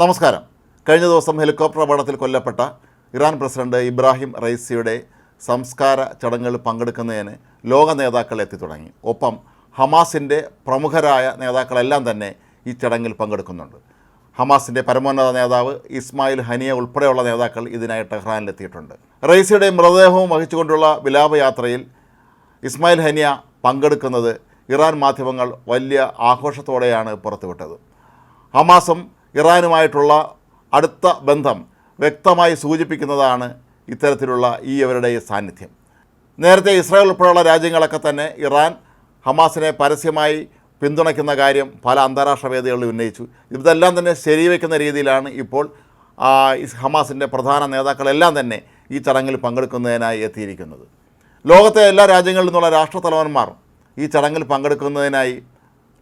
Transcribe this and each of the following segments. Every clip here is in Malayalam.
നമസ്കാരം. കഴിഞ്ഞ ദിവസം ഹെലികോപ്റ്റർ അപകടത്തിൽ കൊല്ലപ്പെട്ട ഇറാൻ പ്രസിഡന്റ് ഇബ്രാഹിം റൈസിയുടെ സംസ്കാര ചടങ്ങുകളിൽ പങ്കെടുക്കുന്നതിന് ലോക നേതാക്കൾ എത്തി തുടങ്ങി. ഒപ്പം ഹമാസിന്റെ പ്രമുഖരായ നേതാക്കളെല്ലാം തന്നെ ഈ ചടങ്ങിൽ പങ്കെടുക്കുന്നുണ്ട്. ഹമാസിന്റെ പരമോന്നത നേതാവ് ഇസ്മായിൽ ഹനിയ ഉൾപ്പെടെയുള്ള നേതാക്കൾ ഇതിനായി ടെഹ്റാനിലെത്തിയിട്ടുണ്ട് റൈസിയുടെ മൃതദേഹവും വഹിച്ചുകൊണ്ടുള്ള വിലാപയാത്രയിൽ ഇസ്മായിൽ ഹനിയ പങ്കെടുക്കുന്നത് ഇറാൻ മാധ്യമങ്ങൾ വലിയ ആഘോഷത്തോടെയാണ് പുറത്തുവിട്ടത്. ഹമാസും ഇറാനുമായിട്ടുള്ള അടുത്ത ബന്ധം വ്യക്തമായി സൂചിപ്പിക്കുന്നതാണ് ഇത്തരത്തിലുള്ള ഈ അവരുടെ സാന്നിധ്യം. നേരത്തെ ഇസ്രായേൽ ഉൾപ്പെടെയുള്ള രാജ്യങ്ങളൊക്കെ തന്നെ ഇറാൻ ഹമാസിനെ പരസ്യമായി പിന്തുണയ്ക്കുന്ന കാര്യം പല അന്താരാഷ്ട്ര വേദികളിൽ ഉന്നയിച്ചു. ഇതെല്ലാം തന്നെ ശരിവെക്കുന്ന രീതിയിലാണ് ഇപ്പോൾ ഹമാസിന്റെ പ്രധാന നേതാക്കളെല്ലാം തന്നെ ഈ ചടങ്ങിൽ പങ്കെടുക്കുന്നതിനായി എത്തിയിരിക്കുന്നത്. ലോകത്തെ എല്ലാ രാജ്യങ്ങളിൽ നിന്നുള്ള രാഷ്ട്രത്തലവന്മാർ ഈ ചടങ്ങിൽ പങ്കെടുക്കുന്നതിനായി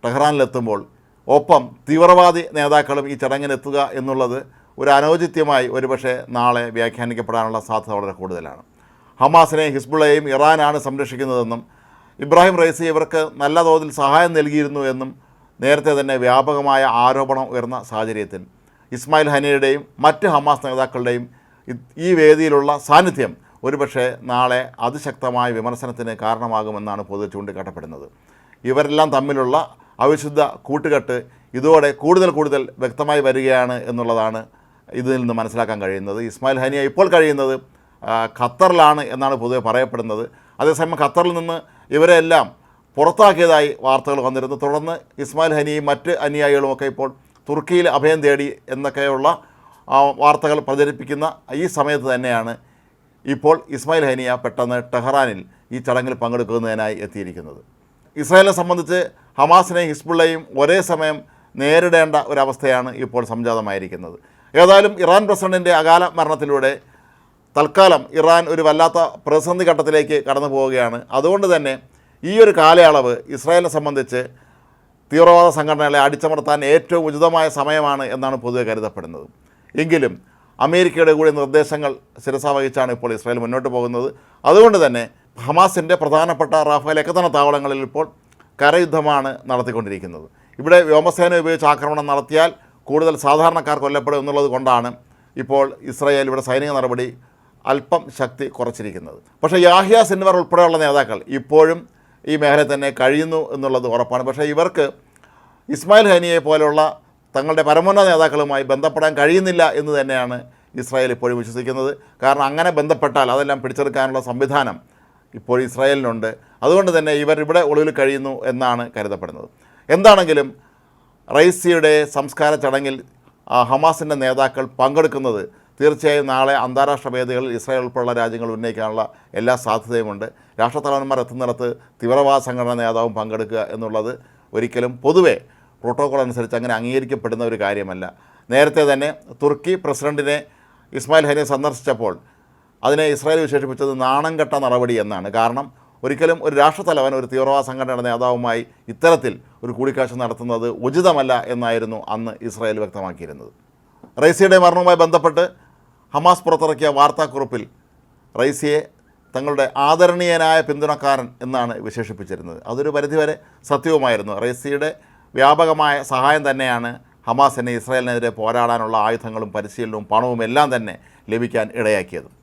ടെഹ്റാനിലെത്തുമ്പോൾ ഒപ്പം തീവ്രവാദി നേതാക്കളും ഈ ചടങ്ങിനെത്തുക എന്നുള്ളത് ഒരു അനൗചിത്യമായി ഒരുപക്ഷെ നാളെ വ്യാഖ്യാനിക്കപ്പെടാനുള്ള സാധ്യത വളരെ കൂടുതലാണ്. ഹമാസിനെ ഹിസ്ബുള്ളയെയും ഇറാനാണ് സംരക്ഷിക്കുന്നതെന്നും ഇബ്രാഹിം റൈസി ഇവർക്ക് നല്ല തോതിൽ സഹായം നൽകിയിരുന്നു എന്നും നേരത്തെ തന്നെ വ്യാപകമായ ആരോപണം ഉയർന്ന സാഹചര്യത്തിൽ ഇസ്മായിൽ ഹനിയുടെയും മറ്റ് ഹമാസ് നേതാക്കളുടെയും ഈ വേദിയിലുള്ള സാന്നിധ്യം ഒരുപക്ഷെ നാളെ അതിശക്തമായ വിമർശനത്തിന് കാരണമാകുമെന്നാണ് പൊതുവെ ചൂണ്ടിക്കാട്ടപ്പെടുന്നത്. ഇവരെല്ലാം തമ്മിലുള്ള അവിശുദ്ധ കൂട്ടുകെട്ട് ഇതോടെ കൂടുതൽ കൂടുതൽ വ്യക്തമായി വരികയാണ് എന്നുള്ളതാണ് ഇതിൽ നിന്ന് മനസ്സിലാക്കാൻ കഴിയുന്നത്. ഇസ്മായിൽ ഹനിയ ഇപ്പോൾ കഴിയുന്നത് ഖത്തറിലാണ് എന്നാണ് പൊതുവെ പറയപ്പെടുന്നത്. അതേസമയം ഖത്തറിൽ നിന്ന് ഇവരെല്ലാം പുറത്താക്കിയതായി വാർത്തകൾ വന്നിരുന്നു. തുടർന്ന് ഇസ്മായിൽ ഹനിയും മറ്റ് അനുയായികളുമൊക്കെ ഇപ്പോൾ തുർക്കിയിൽ അഭയം തേടി എന്നൊക്കെയുള്ള വാർത്തകൾ പ്രചരിപ്പിക്കുന്ന ഈ സമയത്ത് തന്നെയാണ് ഇപ്പോൾ ഇസ്മായിൽ ഹനിയ പെട്ടെന്ന് ടെഹ്റാനിൽ ഈ ചടങ്ങിൽ പങ്കെടുക്കുന്നതിനായി എത്തിയിരിക്കുന്നത്. ഇസ്രായേലിനെ സംബന്ധിച്ച് ഹമാസിനെയും ഹിസ്ബുള്ളയും ഒരേ സമയം നേരിടേണ്ട ഒരവസ്ഥയാണ് ഇപ്പോൾ സംജാതമായിരിക്കുന്നത്. ഏതായാലും ഇറാൻ പ്രസിഡന്റിന്റെ അകാല മരണത്തിലൂടെ തൽക്കാലം ഇറാൻ ഒരു വല്ലാത്ത പ്രതിസന്ധി ഘട്ടത്തിലേക്ക് കടന്നു പോവുകയാണ്. അതുകൊണ്ട് തന്നെ ഈ ഒരു കാലയളവ് ഇസ്രായേലിനെ സംബന്ധിച്ച് തീവ്രവാദ സംഘടനകളെ അടിച്ചമർത്താൻ ഏറ്റവും ഉചിതമായ സമയമാണ് എന്നാണ് പൊതുവെ കരുതപ്പെടുന്നത്. എങ്കിലും അമേരിക്കയുടെ കൂടി നിർദ്ദേശങ്ങൾ ശിരസ വഹിച്ചാണ് ഇപ്പോൾ ഇസ്രായേൽ മുന്നോട്ട് പോകുന്നത്. അതുകൊണ്ട് തന്നെ ഹമാസിന്റെ പ്രധാനപ്പെട്ട റാഫേൽ ഏകതന താവളങ്ങളിൽ ഇപ്പോൾ കരയുദ്ധമാണ് നടത്തിക്കൊണ്ടിരിക്കുന്നത്. ഇവിടെ വ്യോമസേന ഉപയോഗിച്ച് ആക്രമണം നടത്തിയാൽ കൂടുതൽ സാധാരണക്കാർ കൊല്ലപ്പെടും എന്നുള്ളത് കൊണ്ടാണ് ഇപ്പോൾ ഇസ്രായേൽ ഇവിടെ സൈനിക നടപടി അല്പം ശക്തി കുറച്ചിരിക്കുന്നത്. പക്ഷേ യാഹിയ സിൻവർ ഉൾപ്പെടെയുള്ള നേതാക്കൾ ഇപ്പോഴും ഈ മേഖലയിൽ തന്നെ കഴിയുന്നു എന്നുള്ളത് ഉറപ്പാണ്. പക്ഷേ ഇവർക്ക് ഇസ്മായിൽ ഹനിയെ പോലുള്ള തങ്ങളുടെ പരമോന്നത നേതാക്കളുമായി ബന്ധപ്പെടാൻ കഴിയുന്നില്ല എന്ന് തന്നെയാണ് ഇസ്രായേൽ ഇപ്പോഴും വിശ്വസിക്കുന്നത്. കാരണം അങ്ങനെ ബന്ധപ്പെട്ടാൽ അതെല്ലാം പിടിച്ചെടുക്കാനുള്ള സംവിധാനം ഇപ്പോൾ ഇസ്രായേലിനുണ്ട്. അതുകൊണ്ട് തന്നെ ഇവർ ഇവിടെ ഒളിവിൽ കഴിയുന്നു എന്നാണ് കരുതപ്പെടുന്നത്. എന്താണെങ്കിലും റൈസിയുടെ സംസ്കാര ചടങ്ങിൽ ഹമാസിന്റെ നേതാക്കൾ പങ്കെടുക്കുന്നത് തീർച്ചയായും നാളെ അന്താരാഷ്ട്ര വേദികളിൽ ഇസ്രായേൽ ഉൾപ്പെടെയുള്ള രാജ്യങ്ങൾ ഉന്നയിക്കാനുള്ള എല്ലാ സാധ്യതയുമുണ്ട്. രാഷ്ട്രത്തലവന്മാർ എത്തുന്നിടത്ത് തീവ്രവാദ സംഘടനാ നേതാവും പങ്കെടുക്കുക എന്നുള്ളത് ഒരിക്കലും പൊതുവേ പ്രോട്ടോകോൾ അനുസരിച്ച് അങ്ങനെ അംഗീകരിക്കപ്പെടുന്ന ഒരു കാര്യമല്ല. നേരത്തെ തന്നെ തുർക്കി പ്രസിഡന്റിനെ ഇസ്മായിൽ ഹനി സന്ദർശിച്ചപ്പോൾ അതിനെ ഇസ്രായേൽ വിശേഷിപ്പിച്ചത് നാണം കെട്ട നടപടി എന്നാണ്. കാരണം ഒരിക്കലും ഒരു രാഷ്ട്രത്തലവൻ ഒരു തീവ്രവാദ സംഘടനയുടെ നേതാവുമായി ഇത്തരത്തിൽ ഒരു കൂടിക്കാഴ്ച നടത്തുന്നത് ഉചിതമല്ല എന്നായിരുന്നു അന്ന് ഇസ്രായേൽ വ്യക്തമാക്കിയിരുന്നത്. റൈസിയുടെ മരണവുമായി ബന്ധപ്പെട്ട് ഹമാസ് പുറത്തിറക്കിയ വാർത്താക്കുറിപ്പിൽ റൈസിയെ തങ്ങളുടെ ആദരണീയനായ പിന്തുണക്കാരൻ എന്നാണ് വിശേഷിപ്പിച്ചിരുന്നത്. അതൊരു പരിധിവരെ സത്യവുമായിരുന്നു. റൈസിയുടെ വ്യാപകമായ സഹായം തന്നെയാണ് ഹമാസിനെ ഇസ്രായേലിനെതിരെ പോരാടാനുള്ള ആയുധങ്ങളും പരിശീലനവും പണവും എല്ലാം തന്നെ ലഭിക്കാൻ ഇടയാക്കിയത്.